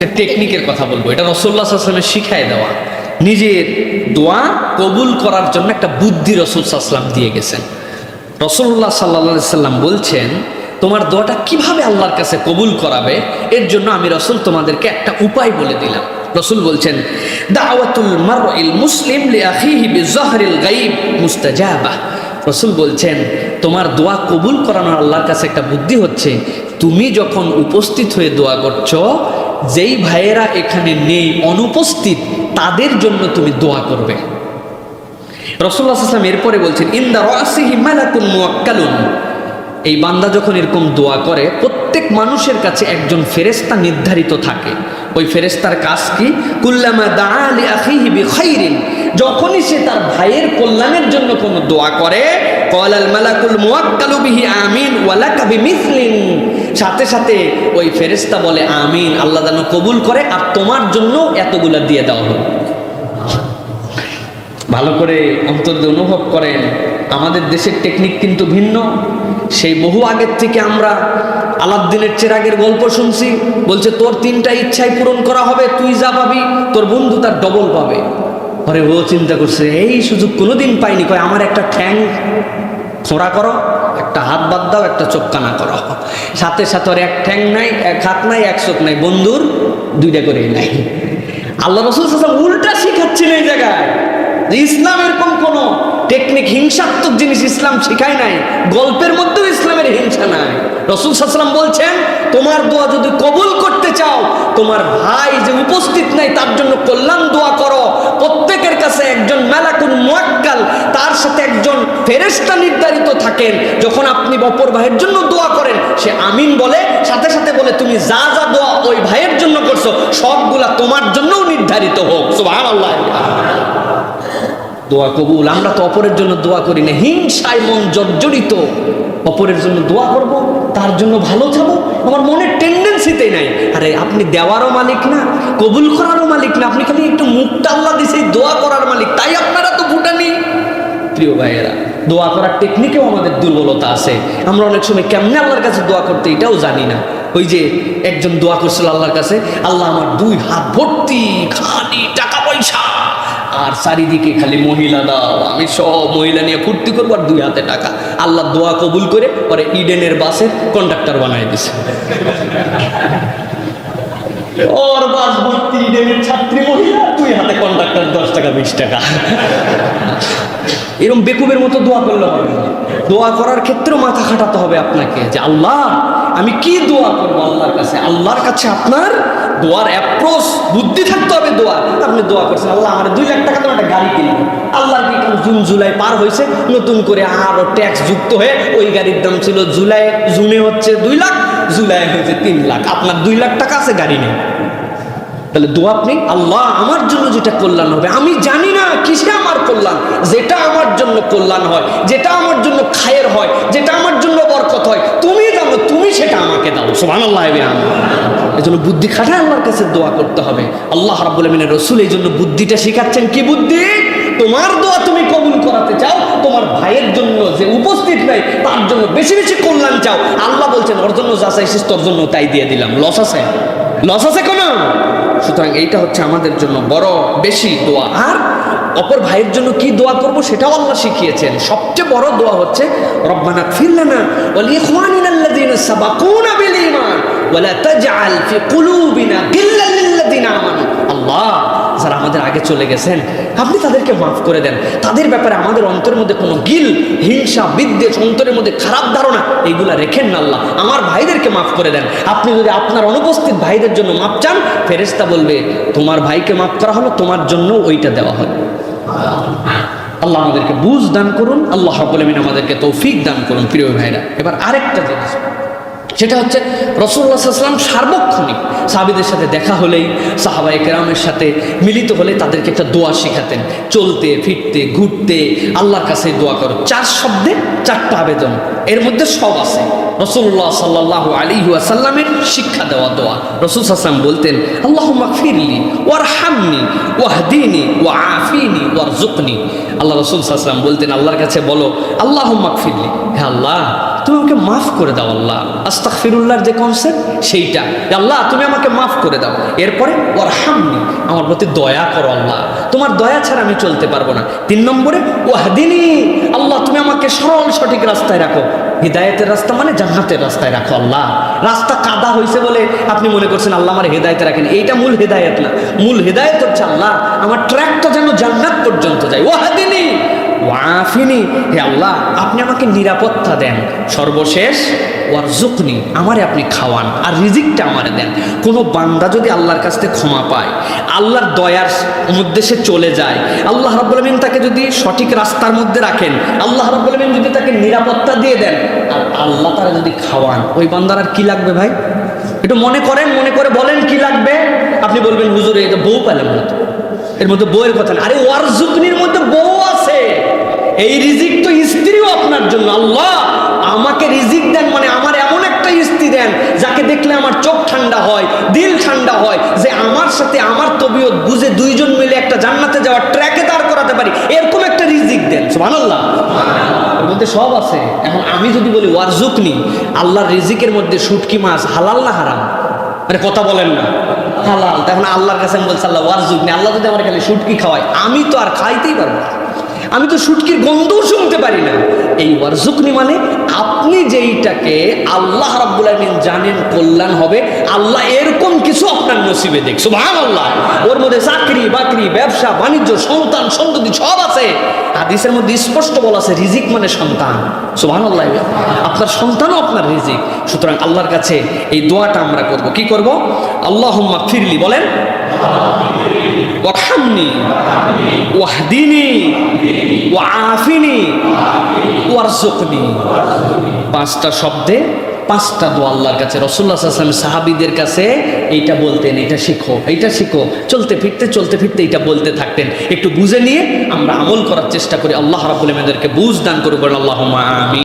টেকনিকের কথা বলব, এটা রসুল্লাহ আসলামের শিখায় দেওয়া। নিজের দোয়া কবুল করার জন্য একটা বুদ্ধি রসুল সাল্লাম দিয়ে গেছেন। রসুল্লাহ সাল্লা সাল্লাম বলছেন, তোমার দোয়াটা কীভাবে আল্লাহর কাছে কবুল করাবে, এর জন্য আমি রসুল তোমাদেরকে একটা উপায় বলে দিলাম। রসুল বলছেন মুসলিম রসুল বলছেন, তোমার দোয়া কবুল করানোর আল্লাহর কাছে একটা বুদ্ধি হচ্ছে, তুমি যখন উপস্থিত হয়ে দোয়া করছ যেই ভাইয়েরা এখানে নেই, অনুপস্থিত, তাদের জন্য তুমি দোয়া করবে। রসুল্লাহ আসলাম এরপরে বলছেন, ইন্দা রাসিহি মুয়াক্কালুন এই বান্দা যখন এরকম দোয়া করে, প্রত্যেক মানুষের কাছে একজন ফেরেস্তা নির্ধারিত থাকে। ওই ফেরেস্তার কাজ কি? কুল্লামা দাআলি আখিহি বিখাইরিন। যখনই সে তার ভাইয়ের কল্যাণের জন্য কোনো দোয়া করে কলাল মালাকুল মুয়াক্কালু বিহি আমিন ওয়ালাকা বিমিসলিন। সাথে সাথে ওই ফেরেস্তা বলে, আমিন, আল্লাহ যেন কবুল করে, আর তোমার জন্য এতগুলা দিয়ে দেওয়া হলো ভালো করে অন্তর অনুভব করেন। আমাদের দেশের টেকনিক কিন্তু ভিন্ন। সেই বহু আগের থেকে আমরা আলাদ্দিনের চেরাগের গল্প শুনছি। বলছে, তোর তিনটা ইচ্ছাই পূরণ করা হবে, তুই যা পাবি, তোর বন্ধু তার ডবল পাবে। পরে ও চিন্তা করছে, এই সুযোগ কোনোদিন পাইনি। কয়, আমার একটা ঠ্যাং খোঁড়া করো, একটা হাত বাদ দাও, একটা চোখ কানা করো। সাথে সাথে ওর এক ঠ্যাং নাই, এক হাত নাই, এক চোখ নাই। বন্ধুর দুইটা করেই নাই। আল্লাহ রসুল উল্টা শিখাচ্ছেন এই জায়গায়। ইসলাম এরকম কোন টেকনিক হিংসাত্মক জিনিস ইসলাম শিখায় নাই, গল্পের মধ্যেও ইসলামের হিংসা নাই। রসুল সাসলাম বলছেন, তোমার দোয়া যদি কবুল করতে চাও, তোমার ভাই যে উপস্থিত নাই তার জন্য কল্যাণ দোয়া করো। প্রত্যেকের কাছে একজন মেলাকুন মোয়াক্কাল, তার সাথে একজন ফেরেস্তা নির্ধারিত থাকেন। যখন আপনি অপর ভাইয়ের জন্য দোয়া করেন, সে আমিন বলে, সাথে সাথে বলে, তুমি যা যা দোয়া ওই ভাইয়ের জন্য করছ, সবগুলা তোমার জন্যও নির্ধারিত হোক। সুবহানাল্লাহ। দোয়া কবুল। আমরা তো অপরের জন্য দোয়া করি না। হিংসায় মন জর্জরিত। অপরের জন্য দোয়া করব, তার জন্য ভালো চাবো আমার মনের টেন্ডেন্সিতেই নাই। আরে, আপনি দেওয়ারও মালিক না, কবুল করারও মালিক না। আপনি খালি একটু মুখটা আল্লাহ দিছে দোয়া করার মালিক। তাই আপনারা তো ভুটানি। প্রিয় ভাইয়েরা, দোয়া করার টেকনিকেও আমাদের দুর্বলতা আছে। আমরা অনেক সময় কেমনে আল্লাহর কাছে দোয়া করতে এটাও জানি না। ওই যে একজন দোয়া করছিল আল্লাহর কাছে, আল্লাহ আমার দুই হাত ভর্তি খালি টাকা পয়সা আর চারিদিকে খালি মহিলা দাও আমি সব মহিলা নিয়ে ফুর্তি করব আর দুই হাতে টাকা। আল্লাহ দোয়া কবুল করে পরে ইডেনের বাসে কন্ডাক্টর বানাই দিছে। ওর বাস ভর্তি ইডেনের ছাত্রী মহিলা, দুই হাতে কন্ডাক্টর দশ টাকা, বিশ টাকা। এরকম বেকুবের মতো দোয়া করলে হবে। দোয়া করার ক্ষেত্রেও মাথা খাটাতে হবে আপনাকে যে, আল্লাহ, আমি কি দোয়া করব আল্লাহর কাছে? আল্লাহর কাছে আপনার দোয়ার অ্যাপ্রোচ বুদ্ধি থাকতে হবে দোয়া। আপনি দোয়া করছেন, আল্লাহ, আমার দুই লাখ টাকা তো একটা গাড়ি কিনবো আল্লাহর কি জুন জুলাই পার হয়েছে, নতুন করে আরও ট্যাক্স যুক্ত হয়ে ওই গাড়ির দাম ছিল জুলাই, জুনে হচ্ছে দুই লাখ, জুলাই হয়েছে তিন লাখ। আপনার দুই লাখ টাকা আছে গাড়ি নেই তাহলে দোয়া আপনি, আল্লাহ আমার জন্য যেটা কল্যাণ হবে। আমি জানি না কিসে আমার কল্যাণ। যেটা আমার জন্য কল্যাণ হয়, যেটা আমার জন্য খায়ের হয়, যেটা আমার জন্য বরকত হয়, তুমি জানো, তুমি সেটা আমাকে দাও। সোমান আল্লাহ এই জন্য বুদ্ধি খাটায় আল্লাহর কাছে দোয়া করতে হবে। আল্লাহ রাব্বুল আমিনের রসুল এই জন্য বুদ্ধিটা শেখাচ্ছেন। কি বুদ্ধি? তোমার দোয়া তুমি কবুল করাতে চাও, তোমার ভাইয়ের জন্য যে উপস্থিত নাই, তার জন্য বেশি বেশি কল্যাণ চাও। আল্লাহ বলছেন, ওর যা চাইছিস তোর জন্য তাই দিয়ে দিলাম। লস আছে? লস আছে কোনো? সুতরাং এইটা হচ্ছে আমাদের জন্য বড় বেশি দোয়া। আর অপর ভাইয়ের জন্য কি দোয়া করব সেটাও আল্লাহ শিখিয়েছেন। সবচেয়ে বড় দোয়া হচ্ছে, রব্বানা ফিরলানা ওয়াল ইখওয়ানিনা আল্লাযীনা সাবাকুনা বিল ঈমান ওয়ালা তাজআল ফি কুলুবিনা গিল্লাল লিল্লাযীনা আমানু। আমাদের আগে চলে গেছেন, আপনি তাদেরকে মাফ করে দেন। তাদের ব্যাপারে আমাদের অন্তরের মধ্যে কোনো গিল, হিংসা, বিদ্বেষ, অন্তরের মধ্যে খারাপ ধারণা এইগুলা রেখেন না আল্লাহ। আমার ভাইদেরকে মাফ করে দেন। আপনি যদি আপনার অনুপস্থিত ভাইদের জন্য মাপ চান ফেরেস্তা বলবে, তোমার ভাইকে মাফ করা হলো, তোমার জন্য ওইটা দেওয়া হবে আল্লাহ আমাদেরকে বুঝ দান করুন, আল্লাহ বলেমিন আমাদেরকে তৌফিক দান করুন, প্রিয় ভাইরা। এবার আরেকটা জিনিস। সেটা হচ্ছে রসুল্লাহাম সার্বক্ষণিক সাহাবিদের সাথে দেখা হলেই সাহাবাই কেরামের সাথে মিলিত হলে তাদেরকে একটা দোয়া শেখাতেন। চলতে, ফিরতে, ঘুরতে, আল্লাহর কাছে দোয়া করো। চার শব্দে চারটা আবেদন। এর মধ্যে সব আছে। রসুল্লাহ সাল্লাহ আলী ওয়াসাল্লামের শিক্ষা দেওয়া দোয়া। রসুল সাল্লাম বলতেন আল্লাহ ফিরলি ওয়ার হামনি ওয়াহদিনী ওয়া আফিনি ওয়ার জুকনি আল্লাহ রসুল সাল্লাম বলতেন, আল্লাহর কাছে বলো আল্লাহ ফিরলি হ্যাঁ আল্লাহ তুমি আমাকে মাফ করে দাও আল্লাহ। আস্তাক ফিরুল্লাহর যে কনসেপ্ট সেইটা। আল্লাহ, তুমি আমাকে মাফ করে দাও। এরপরে ওর হামনি আমার প্রতি দয়া করো আল্লাহ। তোমার দয়া ছাড়া আমি চলতে পারব না। তিন নম্বরে, ওয়াহদিনী, আল্লাহ, তুমি আমাকে সরল, সঠিক রাস্তায় রাখো। হৃদায়তের রাস্তা মানে জান্নাতের রাস্তায় রাখো আল্লাহ। রাস্তা কাদা হয়েছে বলে আপনি মনে করছেন, আল্লাহ আমার হেদায়তে রাখেন। এইটা মূল হেদায়ত না। মূল হেদায়ত হচ্ছে আল্লাহ, আমার ট্র্যাকটা যেন জান্নাত পর্যন্ত যায়। ওয়াহাদিনী ওয়াফিনি, হে আল্লাহ, আপনি আমাকে নিরাপত্তা দেন। সর্বশেষ ওয়ার জুকনি আমারে আপনি খাওয়ান, আর রিজিকটা আমারে দেন। কোনো বান্দা যদি আল্লাহর কাছ থেকে ক্ষমা পায়, আল্লাহর দয়ার সে চলে যায়, আল্লাহ রাব্বুল তাকে যদি সঠিক রাস্তার মধ্যে রাখেন, আল্লাহ রাব্বুল যদি তাকে নিরাপত্তা দিয়ে দেন, আর আল্লাহ তারা যদি খাওয়ান, ওই বান্দার আর কি লাগবে ভাই? একটু মনে করেন, মনে করে বলেন কি লাগবে? আপনি বলবেন, হুজুর এটা বউ পেলাম এর মধ্যে বউয়ের কথা না। আরে ওয়ার জুকনির মধ্যে বউ এই রিজিক তো স্ত্রীও আপনার জন্য, আল্লাহ আমাকে রিজিক দেন মানে আমার এমন একটা স্ত্রী দেন যাকে দেখলে আমার চোখ ঠান্ডা হয়, দিল ঠান্ডা হয়, যে আমার সাথে আমার তবিয়ত বুঝে দুইজন মিলে একটা জান্নাতে যাওয়ার ট্র্যাকে দাঁড় করাতে পারি, এরকম একটা রিজিক দেন, সুবহানাল্লাহ। এর মধ্যে সব আছে। এখন আমি যদি বলি ওয়ারজুকনি আল্লাহর রিজিকের মধ্যে শুটকি মাছ হালাল না হারাম? মানে কথা বলেন না। হালাল, তখন আল্লাহর কাছে বলছি, আল্লাহ ওয়ারজুকনি আল্লাহ যদি আমার খালি শুটকি খাওয়ায়, আমি তো আর খাইতেই পারব না। আমি তো সুটকির গন্ধও শুনতে পারি না। এই ওয়ারজুকনি মানে আপনি যেইটাকে আল্লাহ রাব্বুল আলমিন জানেন কল্যাণ হবে, আল্লাহ এরকম আপনার নসিবে দেখ, সুবহানাল্লাহ। ওর মধ্যে চাকরি, বাকরি, ব্যবসা, বাণিজ্য, সন্তান, সন্ততি সব আছে। হাদিসের মধ্যে স্পষ্ট বলা আছে, রিজিক মানে সন্তান। সুবহানাল্লাহ আপনার সন্তানও আপনার রিজিক। সুতরাং আল্লাহর কাছে এই দোয়াটা আমরা করব। কি করব? আল্লাহুম্মা ফিরলি বলেন, ওয়ারহামনি, ওয়াহদিনি, ওয়াআফিনি ওয়ারজুকনি পাঁচটা শব্দে পাঁচটা দোয়া আল্লাহর কাছে রসুল্লাহ আসলাম সাহাবিদের কাছে এইটা বলতেন, এটা শিখো, এইটা শিখো। চলতে ফিরতে চলতে ফিরতে এইটা বলতে থাকতেন। একটু বুঝে নিয়ে আমরা আমল করার চেষ্টা করি। আল্লাহ রাবুল আমাদেরকে বুঝ দান করবেন আল্লাহ আমি